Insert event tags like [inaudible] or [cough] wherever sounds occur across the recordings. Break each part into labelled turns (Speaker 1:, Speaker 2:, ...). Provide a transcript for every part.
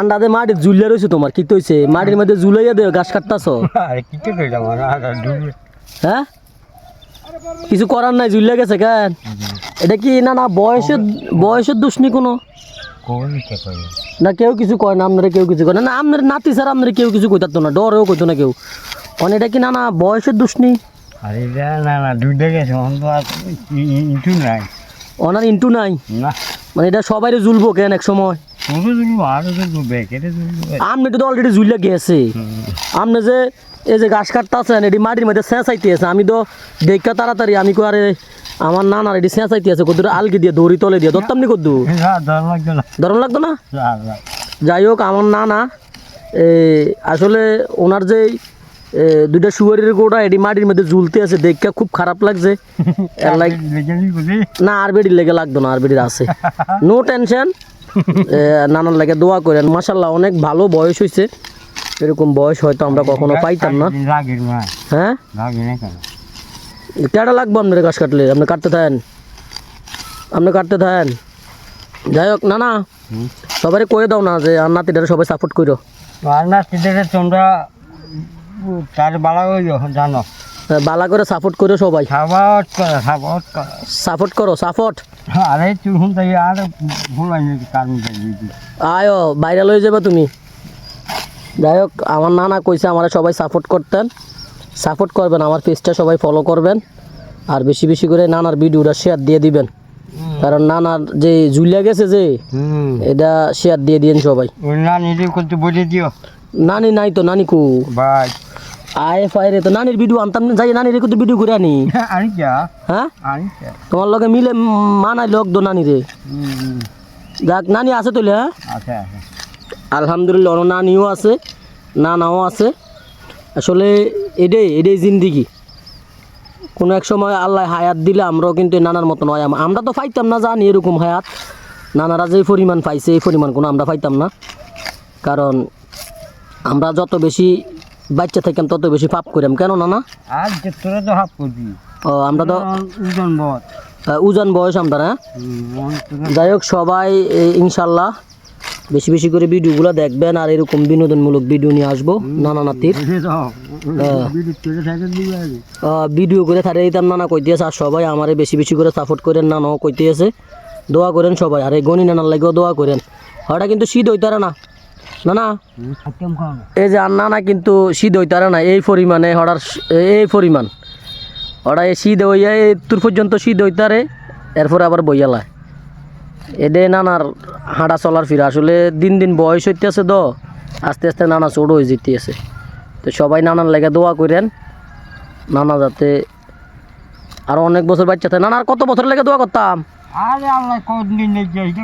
Speaker 1: আন্ডাতে মাটি ঝুলিয়া রয়েছে তোমার কি তৈছে মাটির মধ্যে ঝুলাইয়া দে গাছ কাটতাছ? হ্যাঁ? কিছু করার নাই ঝুলিয়া গেছে কেন? এটা কি না না বয়সের বয়সের দোষ নি কোনো? না কেউ কিছু কয় না আপনারা কেউ কিছু কয় না না আপনার নাতি স্যার আপনারা কেউ কিছু কইতাতো না ডরেও কইতো না কেউ। মানে এটা কি না না বয়সের দোষ নেই
Speaker 2: আরে না না গেছে ইটু নাই।
Speaker 1: ওনার ইন্টু নাই?
Speaker 2: না।
Speaker 1: মানে এটা সবাই জুলবো কেন এক সময়? আপনি তো অলরেডি জুলিয়া গেছে আপনি যে এই যে ঘাস কাটতেছেন এটি মাটির মধ্যে চেঁচাইতে আছে। আমি তো দেখা তাড়াতাড়ি আমি কো আরে আমার নানার এটি চেঁচাইতে আছে আলগি দিয়ে দড়ি তলে দিয়ে। ধরতাম নি কদ্দু লাগতো না। যাই হোক আমার নানা এ, আসলে ওনার যে দুইটা শুয়ারের গোড়া এটি মাটির মধ্যে ঝুলতে আছে দেখতে খুব খারাপ লাগছে।
Speaker 2: নি [laughs]
Speaker 1: আর বেডির লেগে লাগতো না আর বেডির আছে। [laughs] নো টেনশন নানার লাগে দোয়া করেন। মাসাল্লাহ অনেক ভালো বয়স হয়েছে এরকম বয়স হয়তো আমরা কখনো পাইতাম না। হ্যাঁ? কেটা লাগবো আপনার গাছ কাটলে? আপনি কাটতে থাকেন। আপনি কাটতে থাকেন। যাই হোক না না। সবাই কয়ে দাও না যে আর নাতিটারে সবাই সাপোর্ট করো
Speaker 2: আর না সেটা তোমরা তার হয়ে জানো।
Speaker 1: বালা করে সাপোর্ট করো সবাই।
Speaker 2: সাবাত করে সাবাত করে।
Speaker 1: সাপোর্ট করো সাপোর্ট
Speaker 2: আরে তুই আর ভুলাই নাকি কার মধ্যে দিদি
Speaker 1: আয়ো বাইরে লয়ে যাবে তুমি। যাই হোক আমার নানা কইছে আমার সবাই সাপোর্ট করতেন। সাপোর্ট করবেন আমার পেজটা সবাই ফলো করবেন। আর বেশি বেশি করে নানার ভিডিওটা শেয়ার দিয়ে দিবেন। কারণ নানার যে জুলিয়া গেছে যে এটা শেয়ার দিয়ে দিন সবাই।
Speaker 2: ওই না করতে বলে দিও।
Speaker 1: নানি নাই তো নানি কু?
Speaker 2: ভাই।
Speaker 1: আয় ফাইরে তো নানির ভিডিও আনতাম না যাই নানির কিন্তু ভিডিও করে আনি।
Speaker 2: আনি যা
Speaker 1: হ্যাঁ?
Speaker 2: আনি যা
Speaker 1: তোমার লগে মিলে মানাই লোক দো নানি রে যাক নানি আছে তোলে হ্যাঁ? আলহামদুলিল্লাহ ওর নানিও আছে নানাও আছে। আসলে এটাই এটাই জিন্দিগি। কোনো এক সময় আল্লাহ হায়াত দিলে আমরাও কিন্তু নানার মতন হয়। আমরা তো পাইতাম না জানি এরকম হায়াত। নানারা যে পরিমাণ পাইছে এই পরিমাণ কোনো আমরা পাইতাম না। কারণ আমরা যত বেশি বাচ্চা থাকতাম তত বেশি পাপ করিম কেন
Speaker 2: না যে তোরা তো হাফ করবি
Speaker 1: ও আমরা তো
Speaker 2: ওজন
Speaker 1: আহ, উজান বয়স আমরা না যাই হোক সবাই ইনশাল্লাহ বেশি বেশি করে ভিডিওগুলো দেখবেন আর এরকম বিনোদনমূলক ভিডিও নিয়ে আসব নানা নাতির। ভিডিও করে থারে দিতাম নানা কইতে আছে আর সবাই আমারে বেশি বেশি করে সাপোর্ট করেন নানাও কইতে আছে। দোয়া করেন সবাই আর এই গণি নানার লাগেও দোয়া করেন। ওটা কিন্তু শীত হইতারে না। না না এই যে আর নানা কিন্তু শীত হইতারে না এই পরিমাণে হঠাৎ এই পরিমাণ। ওরা এই শীত হইয়া এই তোর পর্যন্ত শীত হইতারে এরপরে আবার বইয়ালায় এদে নানার হাঁটা চলার ফিরা আসলে দিন দিন বয়স হইতেছে তো আস্তে আস্তে নানা ছোট হয়ে যেতে তো সবাই নানার লেগে দোয়া করেন নানা যাতে আরও অনেক বছর বাচ্চা থাকে। নানার কত বছর লেগে দোয়া করতাম?
Speaker 2: আরে আল্লাহ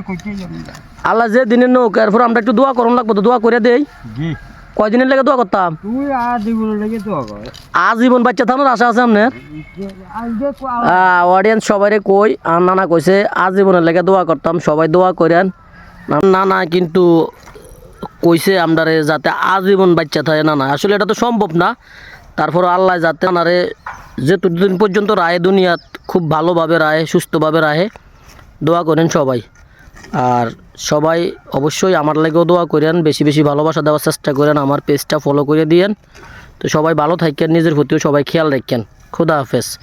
Speaker 2: কইতে যাবি
Speaker 1: আল্লাহ যে দিনের নোক এরপর আমরা একটু দোয়া করুন লাগবো তো দোয়া করে দেই। কয়দিনের লেগে দোয়া করতাম? আজীবন বাচ্চা থাকার আশা আছে আপনার? অডিয়েন্স সবাই কই আর নানা কইছে আজীবনের লেগে দোয়া করতাম সবাই দোয়া করেন। না- নানা কিন্তু কইছে আমরারে যাতে আজীবন বাচ্চা থাকে না না আসলে এটা তো সম্ভব না। তারপর আল্লাহ যাতে নানারে যেতদিন পর্যন্ত রায় দুনিয়াত খুব ভালোভাবে রায় সুস্থভাবে রাহে দোয়া করেন সবাই। আর সবাই অবশ্যই আমার লাগেও দোয়া করেন, বেশি বেশি ভালোবাসা দেওয়ার চেষ্টা করেন, আমার পেজটা ফলো করে দিয়েন। তো সবাই ভালো থাকেন, নিজের প্রতিও সবাই খেয়াল রাখেন। খুদা হাফেজ।